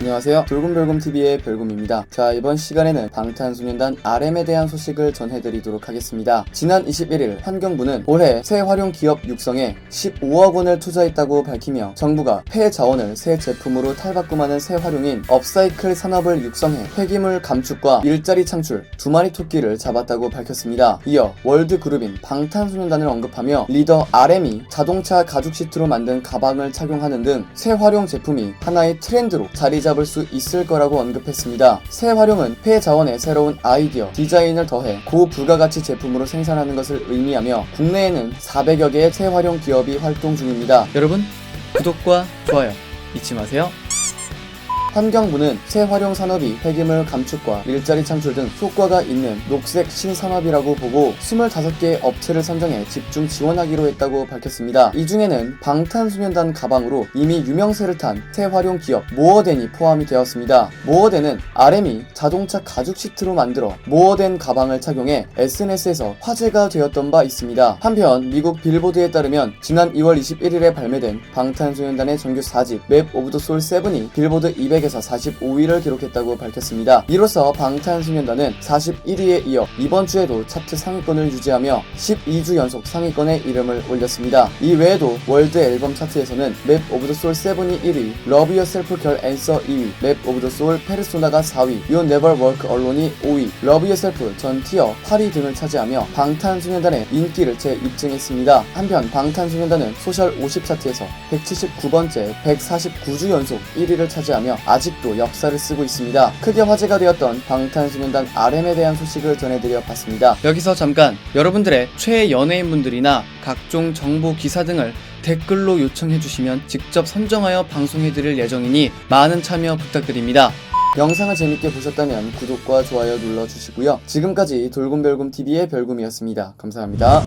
안녕하세요. 돌곰별곰TV의 별곰입니다. 자, 이번 시간에는 방탄소년단 RM에 대한 소식을 전해드리도록 하겠습니다. 지난 21일 환경부는 올해 새 활용 기업 육성에 15억 원을 투자했다고 밝히며 정부가 폐 자원을 새 제품으로 탈바꿈하는 새 활용인 업사이클 산업을 육성해 폐기물 감축과 일자리 창출 두 마리 토끼를 잡았다고 밝혔습니다. 이어 월드그룹인 방탄소년단을 언급하며 리더 RM이 자동차 가죽 시트로 만든 가방을 착용하는 등 새 활용 제품이 하나의 트렌드로 자리 잡을 수 있을 거라고 언급했습니다. 새 활용은 폐 자원의 새로운 아이디어, 디자인을 더해 고부가가치 제품으로 생산하는 것을 의미하며 국내에는 400여 개의 새 활용 기업이 활동 중입니다. 여러분, 구독과 좋아요 잊지 마세요. 환경부는 새 활용 산업이 폐기물 감축과 일자리 창출 등 효과가 있는 녹색 신산업이라고 보고 25개의 업체를 선정해 집중 지원하기로 했다고 밝혔습니다. 이 중에는 방탄소년단 가방으로 이미 유명세를 탄새 활용 기업 모어덴이 포함이 되었습니다. 모어덴은 RM이 자동차 가죽 시트로 만들어 모어덴 가방을 착용해 SNS에서 화제가 되었던 바 있습니다. 한편 미국 빌보드에 따르면 지난 2월 21일에 발매된 방탄소년단의 정규 4집 맵 오브 더 솔 7이 빌보드 200 에서 45위를 기록했다고 밝혔습니다. 이로써 방탄소년단은 41위에 이어 이번 주에도 차트 상위권을 유지하며 12주 연속 상위권에 이름을 올렸습니다. 이 외에도 월드 앨범 차트에서는 맵 오브 더솔 7이 1위, 러브 유어셀프 결 앤서 2위, 맵 오브 더솔 페르소나가 4위, You Never Work Alone이 5위, 러브 유어셀프 전 티어 8위 등을 차지하며 방탄소년단의 인기를 재입증했습니다. 한편 방탄소년단은 소셜 50 차트에서 179번째 149주 연속 1위를 차지하며 아직도 역사를 쓰고 있습니다. 크게 화제가 되었던 방탄소년단 RM에 대한 소식을 전해드려 봤습니다. 여기서 잠깐 여러분들의 최애 연예인분들이나 각종 정보 기사 등을 댓글로 요청해 주시면 직접 선정하여 방송해 드릴 예정이니 많은 참여 부탁드립니다. 영상을 재밌게 보셨다면 구독과 좋아요 눌러주시고요. 지금까지 돌곰별곰TV의 별곰이었습니다. 감사합니다.